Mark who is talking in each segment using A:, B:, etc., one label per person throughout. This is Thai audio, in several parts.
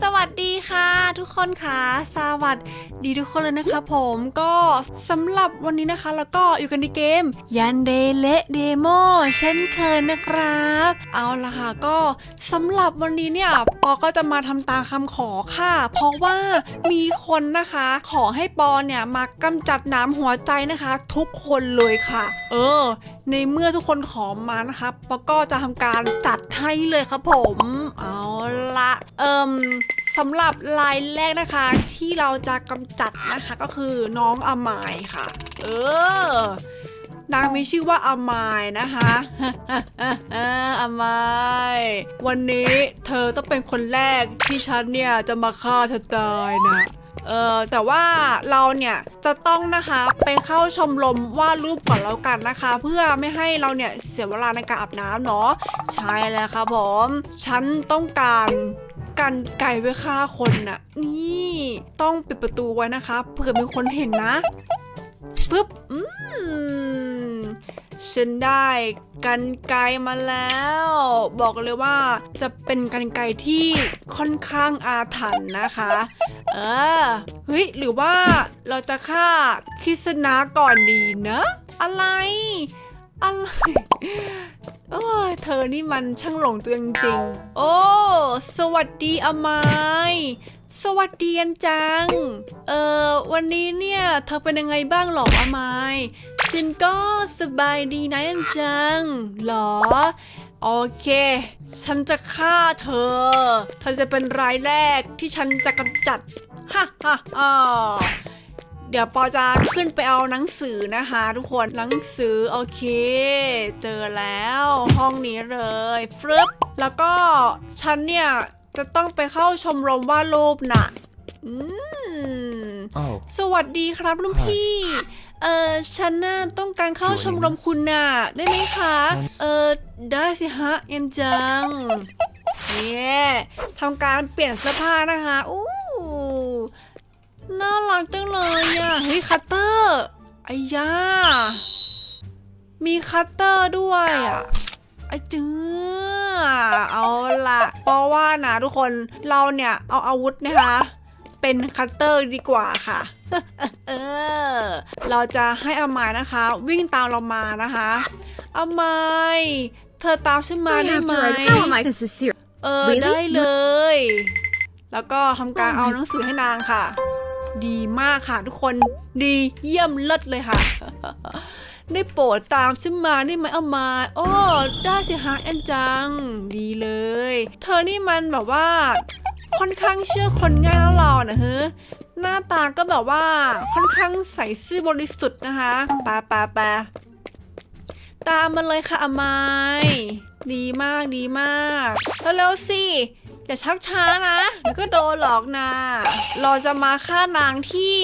A: สวัสดีค่ะ ทุกคนค่ะสวัสดีทุกคนเลยนะคะ ผมก็สำหรับวันนี้นะคะ แล้วก็อยู่กันในเกม ยันเดเลเดโมเช่นเคยนะครับ เอาละค่ะก็สำหรับวันนี้เนี่ยปอก็จะมาทำตามคำขอค่ะ เพราะว่ามีคนนะคะ ขอให้ปอเนี่ยมากำจัดน้ำหัวใจนะคะ ทุกคนเลยค่ะ เออ ในเมื่อทุกคนขอมานะคะปอก็จะทำการจัดให้เลยครับผม เอาละเอิม สำหรับรายแรกนะคะที่เราจะกำจัดนะคะก็คือน้องอามายค่ะ เออนางมีชื่อว่าอามายนะคะอามาย วันนี้เธอต้องเป็นคนแรกที่ฉันเนี่ยจะมาฆ่าเธอตายนะเออแต่ว่าเราเนี่ยจะต้องนะคะไปเข้าชมรมวาดรูปก่อนแล้วกันนะคะ เพื่อไม่ให้เราเนี่ยเสียเวลาในการอาบน้ำเนาะใช่แล้วครับผม ฉันต้องการ กันไก่ไว้ฆ่าคนน่ะ นี่ ต้องปิดประตูไว้นะคะเผื่อมีคนเห็นนะปึ๊บอืมฉันได้กันไกมาแล้ว บอกเลยว่าจะเป็นกันไกที่ค่อนข้างอาถรรพ์นะคะ เออเฮ้ยหรือว่าเราจะฆ่าคริสนาก่อนดีนะ อะไร อะไรโอ้ยเธอนี่มันช่างหลงตัวจริงๆ โอ้ สวัสดีอามายสวัสดีอันจัง เออวันนี้เนี่ย เธอเป็นยังไงบ้างหรออามายฉันก็สบายดีนะอันจัง หรอ โอเค ฉันจะฆ่าเธอ เธอจะเป็นรายแรกที่ฉันจะกำจัด ฮ่าฮ่าฮ่า เดี๋ยวปอจะขึ้นไปเอาหนังสือนะคะ ทุกคนหนังสือโอเค เจอแล้วห้องนี้เลยฟรึบแล้วก็ฉันเนี่ยจะต้องไปเข้าชมรมวาดรูปน่ะอืม
B: Oh,
A: สวัสดีครับรุ่นพี่ เออฉันน่ะต้องการเข้าชมรมคุณน่ะ ได้ไหมคะ เออได้สิฮะเอ็นจังเนี่ยทำการเปลี่ยนเสื้อผ้านะคะอู้ น่ารักจังเลยอะเฮ้ยคัตเตอร์ไอ้ย่า มีคัตเตอร์ด้วยอะไอ้เจือเอาละเพราะว่านะทุกคนเราเนี่ยเอาอาวุธนะคะ เป็นคัตเตอร์ดีกว่าค่ะเออเราจะให้อามายนะคะ วิ่งตามเรามานะคะอามายเธอตามฉันมา
C: I
A: ได้
C: have
A: ไหม
C: to write. How am I? This is serious.
A: เออ
C: Really?
A: ได้เลย แล้วก็ทำการ
C: Oh my
A: เอาหนังสือให้นางค่ะ ดีมากค่ะทุกคนดีเยี่ยมเลิศเลยค่ะ ได้โปรดตามฉันมาได้ไหมเอามาโอ้ได้สิฮะแอนจัง ดีเลย เธอนี่มันแบบว่า ค่อนข้างเชื่อคนง่ายแล้วเรานะเฮ้หน้าตาก็แบบว่าค่อนข้างใสซื่อบริสุทธิ์นะคะปาปาปาตามมาเลยค่ะอามายดีมากดีมากแล้วเร็วสิ อย่าชักช้านะเดี๋ยวก็โดนหลอกนะเราจะมาฆ่านางที่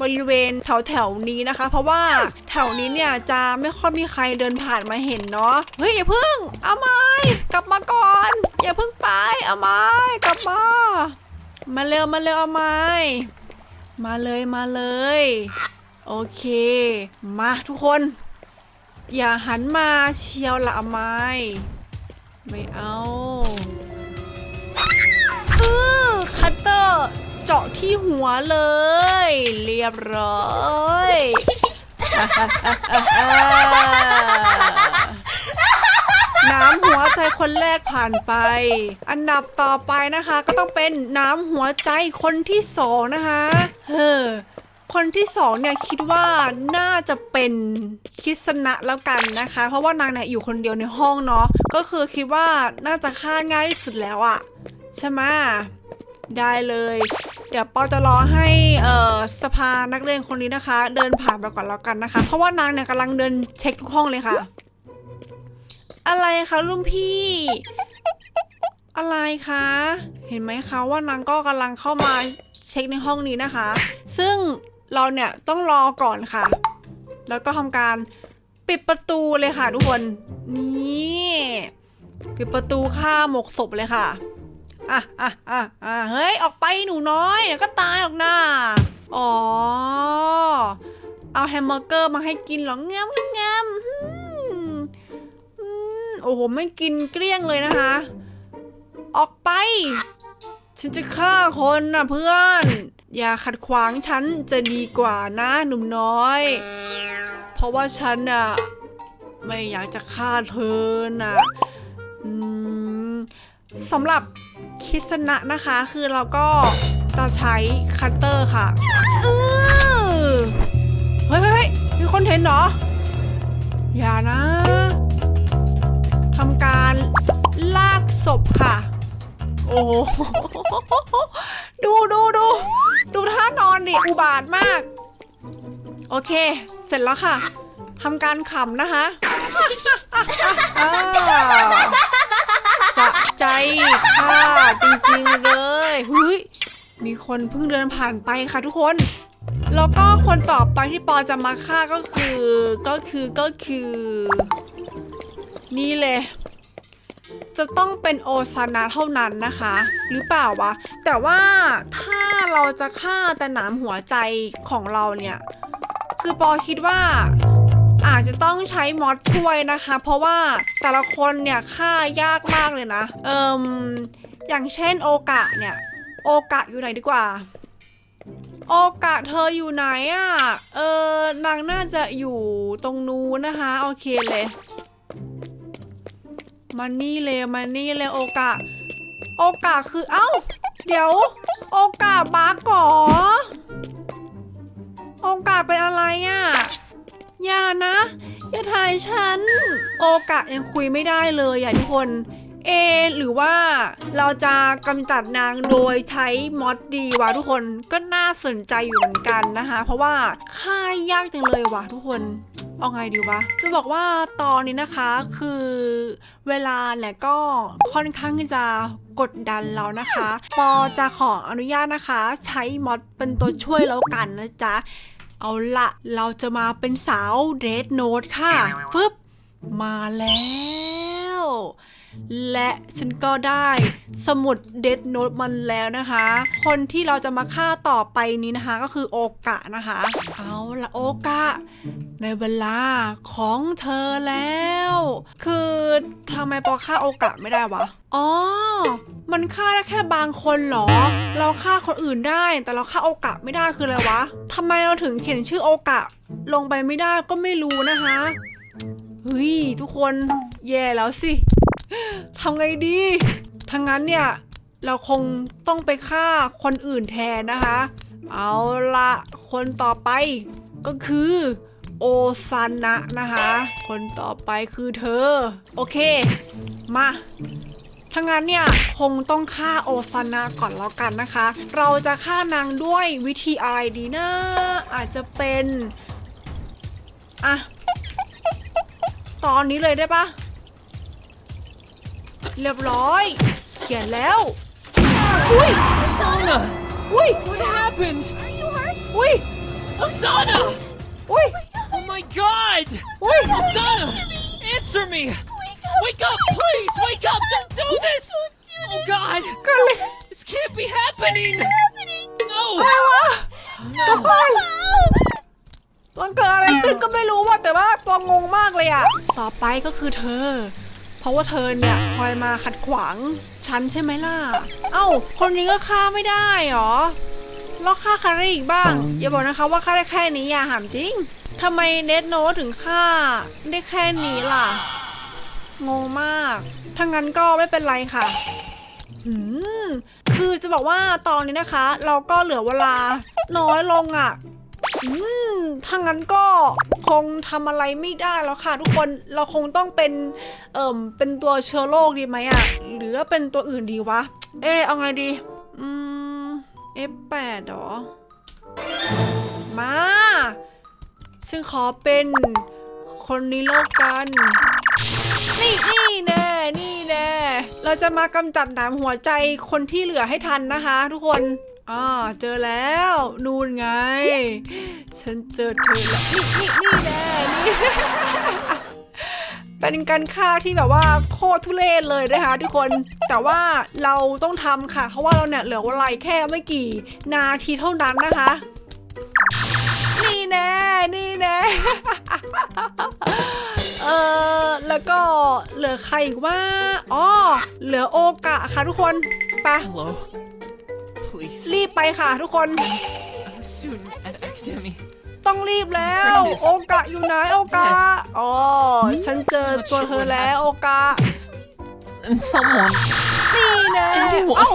A: บริเวณแถวแถวนี้นะคะ เพราะว่าแถวนี้เนี่ยจะไม่ค่อยมีใครเดินผ่านมาเห็นเนาะเฮ้ยอย่าเพิ่ง เอาไม้กลับมาก่อน อย่าเพิ่งไปเอาไม้กลับมามาเร็วมาเร็วเอาไม้มาเลยมาเลย โอเค มาทุกคน อย่าหันมาเชียวละเอาไม้ไม่เอา เจาะที่หัวเลย เรียบร้อยน้ำหัวใจคนแรกผ่านไป อันดับต่อไปนะคะ ก็ต้องเป็นน้ำหัวใจคนที่สองนะคะ เฮ้อคนที่สองเนี่ยคิดว่าน่าจะเป็นคิสนะแล้วกันนะคะ เพราะว่านางเนี่ยอยู่คนเดียวในห้องเนาะก็คือคิดว่าน่าจะฆ่าง่ายที่สุดแล้วอะใช่ไหมได้เลย เดี๋ยวปอจะรอให้เอ่อสภานักเรียนคนนี้นะคะ เดินผ่านไปก่อนแล้วกันนะคะ เพราะว่านางเนี่ยกำลังเดินเช็คทุกห้องเลยค่ะ อะไรคะลุงพี่ อะไรคะ เห็นไหมคะว่านางก็กำลังเข้ามาเช็คในห้องนี้นะคะ ซึ่งเราเนี่ยต้องรอก่อนค่ะ แล้วก็ทำการปิดประตูเลยค่ะทุกคน นี่ ปิดประตูฆ่าหมกศพเลยค่ะ อะอะอะอะเฮ้ย ออกไปหนูน้อยเดี๋ยวก็ตายหรอกนะอ๋อ เอาแฮมเบอร์เกอร์มาให้กินหรอแงมงมอืมอืมโอ้โห ไม่กินเกลี้ยงเลยนะคะ ออกไป ฉันจะฆ่าคนนะเพื่อน อย่าขัดขวางฉันจะดีกว่านะหนุ่มน้อย เพราะว่าฉันน่ะไม่อยากจะฆ่าเธอนะอสำหรับ คิสนะนะคะ คือเราก็จะใช้คัตเตอร์ค่ะเออเฮ้ยเฮ้ยมีคนเห็นเหรอ อย่านะทำการลากศพค่ะ โอ้โหดูดูดูดูท่านอนดิอุบาทมาก โอเค เสร็จแล้วค่ะทำการขำนะคะะใจค่ะจริงๆเลยเฮ้ยมีคนเพิ่งเดินผ่านไปค่ะทุกคน แล้วก็คนต่อไปที่ปอจะมาฆ่าก็คือ ก็คือก็คือ นี่เลย จะต้องเป็นโอซานะเท่านั้นนะคะ หรือเปล่าวะ แต่ว่าถ้าเราจะฆ่าแต่หนามหัวใจของเราเนี่ย คือปอคิดว่า อาจจะต้องใช้มอดช่วยนะคะ เพราะว่าแต่ละคนเนี่ยฆ่ายากมากเลยนะ เอิมอย่างเช่นโอกะเนี่ย โอกะอยู่ไหนดีกว่า โอกะเธออยู่ไหนอะ่ะ เออนางน่าจะอยู่ตรงนู้นนะคะ โอเคเลยมานี่เลยมานี่เลยโอกะ โอกะคือเอ้า เดี๋ยว โอกะบักก่อโอกะเป็นอะไรอะ่ะ อย่านะ อย่าถ่ายฉัน โอกะยังคุยไม่ได้เลยอะทุกคน เอ หรือว่าเราจะกำจัดนางโดยใช้มอดดีวะทุกคนก็น่าสนใจอยู่เหมือนกันนะคะ เพราะว่าค่ายยากจังเลยวะทุกคนเอาไงดีวะ จะบอกว่าตอนนี้นะคะคือเวลาแหละก็ค่อนข้างจะกดดันเรานะคะ ปอจะขออนุญาตนะคะ ใช้มอดเป็นตัวช่วยแล้วกันนะจ๊ะ เอาละเราจะมาเป็นสาวเดดโนดค่ะฟึบมาแล้ว และฉันก็ได้สมุดเดดโน e มันแล้วนะคะ คนที่เราจะมาฆ่าต่อไปนี้นะคะ ก็คือโอกะนะคะ เอาละโอกะ ในเวลาของเธอแล้ว คือทำไมปอฆ่าโอกะไม่ได้วะ อ๋อ มันฆ่าได้แค่บางคนเหรอ เราฆ่าคนอื่นได้ แต่เราฆ่าโอกะไม่ได้คืออะไรวะทำไมเราถึงเขียนชื่อโอกะ ลงไปไม่ได้ก็ไม่รู้นะคะเฮ้ยทุกคนแย่แล้วสิ ทำไงดีถ้างั้นเนี่ยเราคงต้องไปฆ่าคนอื่นแทนนะคะ เอาละคนต่อไปก็คือโอซานะนะคะ คนต่อไปคือเธอ โอเค มาถ้างั้นเนี่ยคงต้องฆ่าโอซานะก่อนแล้วกันนะคะ เราจะฆ่านางด้วยวิธีอะไรดีนะ อาจจะเป็น อะ ตอนนี้เลยได้ปะ เรียบร้อย เขียนแล้ว อุ้ย
B: Osana!
A: อุ้ย
B: What happened?
A: อุ้ย
B: Osana!
A: อุ้ย
B: Oh my god!
A: อุ้ย
B: Osana! Answer me! Wake up, please! Wake up! Don't do this! Oh god!
A: เกิดอะไร
B: This can't be happening! No!
A: ทุกคนมันเกิดอะไรขึ้นก็ไม่รู้ว่าแต่ว่าปองงมากเลยอะต่อไปก็คือเธอ เพราะว่าเธอเนี่ยคอยมาขัดขวางฉันใช่ไหมล่ะ เอ้า คนนี้ก็ฆ่าไม่ได้หรอแล้วฆ่าใครได้อีกบ้าง อย่าบอกนะคะว่าฆ่าได้แค่นี้อย่าหามจริงทำไมเนทโนถึงฆ่าได้แค่นี้ล่ะ งงมาก ถ้างั้นก็ไม่เป็นไรค่ะหืมคือจะบอกว่าตอนนี้นะคะ เราก็เหลือเวลาน้อยลงอะ่ะ อืมถ้างั้นก็คงทำอะไรไม่ได้แล้วค่ะ ทุกคนเราคงต้องเป็นเอ่มเป็นตัวเชื้อโรคดีไหมอะ่ะหรือว่าเป็นตัวอื่นดีวะ เอ๊ะเอาไงดี อืม F8 หรอ มาฉันขอเป็นคนนี้โลกกัน นี่นี่แน่นี่แน่เราจะมากำจัดหนามหัวใจคนที่เหลือให้ทันนะคะ ทุกคน อ่าเจอแล้วนูนไง ฉันเจอเธอแล้วนี่นี่นี่แน่นี่เป็นการฆ่าที่แบบว่าโคตรทุเรศเลยนะคะทุกคนแต่ว่าเราต้องทำค่ะ เพราะว่าเราเนี่ยเหลือเวลาแค่ไม่กี่นาทีเท่านั้นนะคะ นี่แน่นี่แน่เออแล้วก็เหลือใครอีกว่าอ๋อเหลือโอกะค่ะทุกคนไป
B: Hello.
A: รีบไปค่ะทุกคน
B: I'm a student at Academy.
A: ต้องรีบแล้ว
B: My friend is
A: โอกะอยู่ไหนโอกะอ๋อฉันเจอตัวเธอแล้วโอกะ
B: And someone.
A: นี่แน่
B: Anyone.
A: เอ้า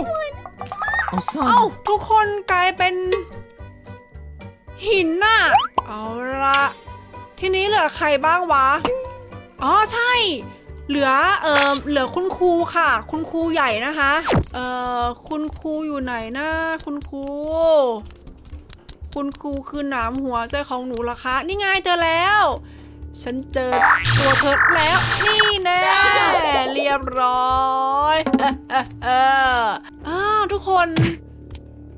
B: Oh, son.
A: เอ้าทุกคนกลายเป็น หินน่ะ เอาละทีนี้เหลือใครบ้างวะ อ๋อ ใช่ เหลือเออเหลือคุณครูค่ะ คุณครูใหญ่นะคะเออคุณครูอยู่ไหนนะคุณครูคุณครูคือหนามหัวใจของหนูละคะนี่ไงเจอแล้ว ฉันเจอตัวเธอแล้ว นี่แน่เรียบร้อยเออเออทุกคน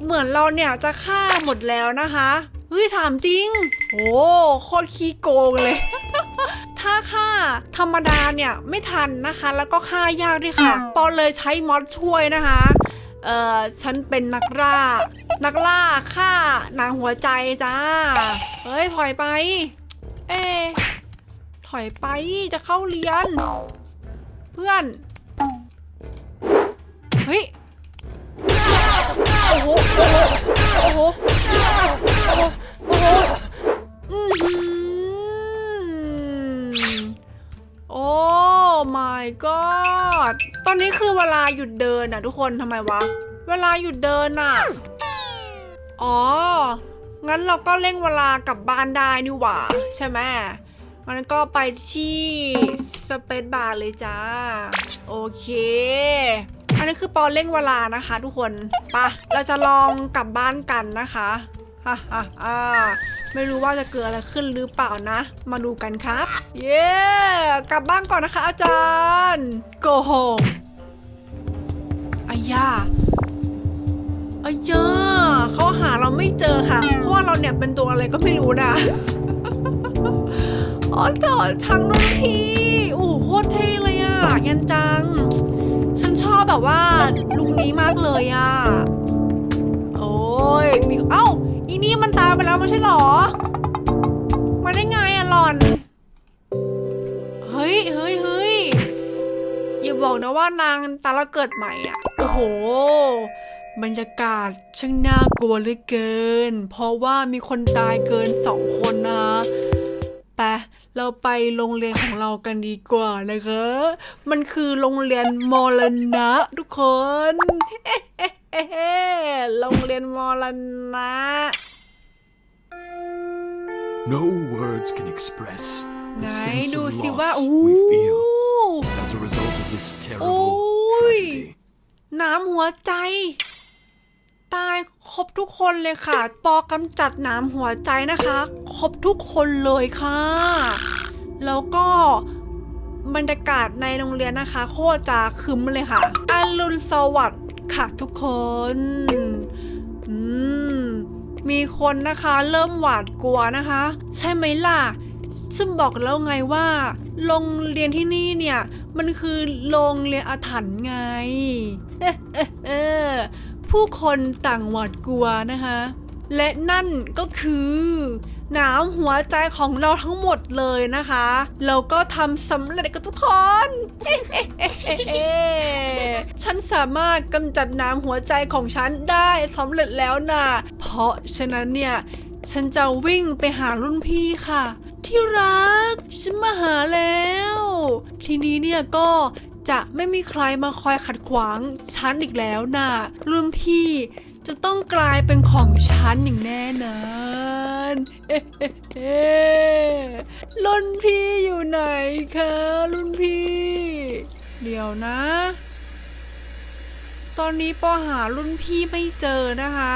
A: เหมือนเราเนี่ยจะฆ่าหมดแล้วนะคะเฮ้ยถามจริงโอ้โคตรขี้โกงเลย ถ้าฆ่าธรรมดาเนี่ยไม่ทันนะคะ แล้วก็ฆ่ายากด้วยค่ะ ปอนเลยใช้มอดช่วยนะคะ เอ่อ ฉันเป็นนักล่า นักล่าฆ่านางหัวใจจ้า เฮ้ย ถอยไป เอ๊ะถอยไปจะเข้าเรียน เพื่อน เฮ้ย โอ้โห โอ้โห โอ้โห โอ้โห god ตอนนี้คือเวลาหยุดเดินอะทุกคนทำไมวะ เวลาหยุดเดินอะอ๋อ งั้นเราก็เร่งเวลากลับบ้านได้นี่หว่า ใช่ไหมงั้นก็ไปที่สเปซบาร์เลยจ้า โอเค อันนี้คือปอเร่งเวลานะคะ ทุกคนปะเราจะลองกลับบ้านกันนะคะฮ่าฮ่าฮ่า ไม่รู้ว่าจะเกิดอะไรขึ้นหรือเปล่านะ มาดูกันครับ เย้กลับบ้านก่อนนะคะอาจารย์ go home อายาอายาเขาหาเราไม่เจอค่ะ เพราะว่าเราเนี่ยเป็นตัวอะไรก็ไม่รู้นะอ๋อต่อทางรุ่นพี่โอ้โหโคตรเท่เลยอะยันจัง ฉันชอบแบบว่าลุงนี้มากเลยอะโอ้ยมีเอ้า นี่มันตายไปแล้วไม่ใช่หรอ มาได้ไงอะหลอน เฮ้ยเฮ้ยเฮ้ยอย่าบอกนะว่านางตาล้วเกิดใหม่อะโอ้โห บรรยากาศช่างน่ากลัวเหลือเกิน เพราะว่ามีคนตายเกินสองคนนะไปเราไปโรงเรียนของเรากันดีกว่านะคะ มันคือโรงเรียนมรณะทุกคนเอ๊ะเอ๊ะเอ๊ะเอ๊ะโรงเรียนมรณะ
C: No words can express
A: ไหน
C: the sense
A: ดู
C: of
A: สิว่า
C: loss
A: อู้
C: we feel as a result of this terrible
A: Ôi.
C: tragedy.
A: น้ำหัวใจ ตายครบทุกคนเลยค่ะ ปอกำจัดน้ำหัวใจนะคะ ครบทุกคนเลยค่ะ แล้วก็บรรยากาศในโรงเรียนนะคะ โคตรจะครึ้มเลยค่ะอรุณสวัสดิ์ค่ะทุกคนอืม มีคนนะคะเริ่มหวาดกลัวนะคะ ใช่ไหมล่ะ ซึ่งบอกแล้วไงว่า โรงเรียนที่นี่เนี่ย มันคือโรงเรียนอาถรรพ์ไง เอ๊ะเออผู้คนต่างหวาดกลัวนะคะ และนั่นก็คือ นามหัวใจของเราทั้งหมดเลยนะคะเราก็ทำสำเร็จกันทุกคนเอ๊ะฉันสามารถกำจัดน้ำหัวใจของฉันได้สำเร็จแล้วนะเพราะฉะนั้นเนี่ย ฉันจะวิ่งไปหารุ่นพี่ค่ะ ที่รัก ฉันมาหาแล้ว ทีนี้เนี่ยก็จะไม่มีใครมาคอยขัดขวางฉันอีกแล้วนะรุ่นพี่จะต้องกลายเป็นของฉันอย่างแน่นอนเอ๊ะ เอ๊ะเอ๊ะรุ่นพี่อยู่ไหนคะรุ่นพี่ เดี๋ยวนะ ตอนนี้ปอหารุ่นพี่ไม่เจอนะคะ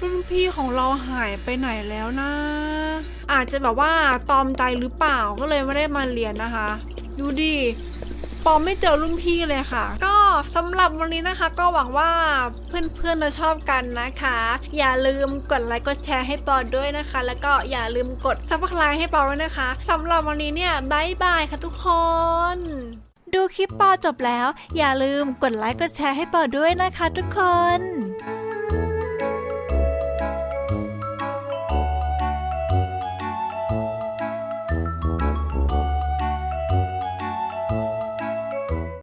A: รุ่นพี่ของเราหายไปไหนแล้วนะ อาจจะแบบว่าตอมใจหรือเปล่าก็เลยไม่ได้มาเรียนนะคะ ดูดิ ปอมไม่เจอรุ่นพี่เลยค่ะ ก็สำหรับวันนี้นะคะ ก็หวังว่าเพื่อนๆจะชอบกันนะคะ อย่าลืมกดไลค์กดแชร์ให้ปอด้วยนะคะ แล้วก็อย่าลืมกดซับสไครต์ให้ปอด้วยนะคะสำหรับวันนี้เนี่ยบายบายค่ะทุกคน
D: ดูคลิปปอจบแล้ว อย่าลืมกดไลค์กดแชร์ให้ปอด้วยนะคะทุกคน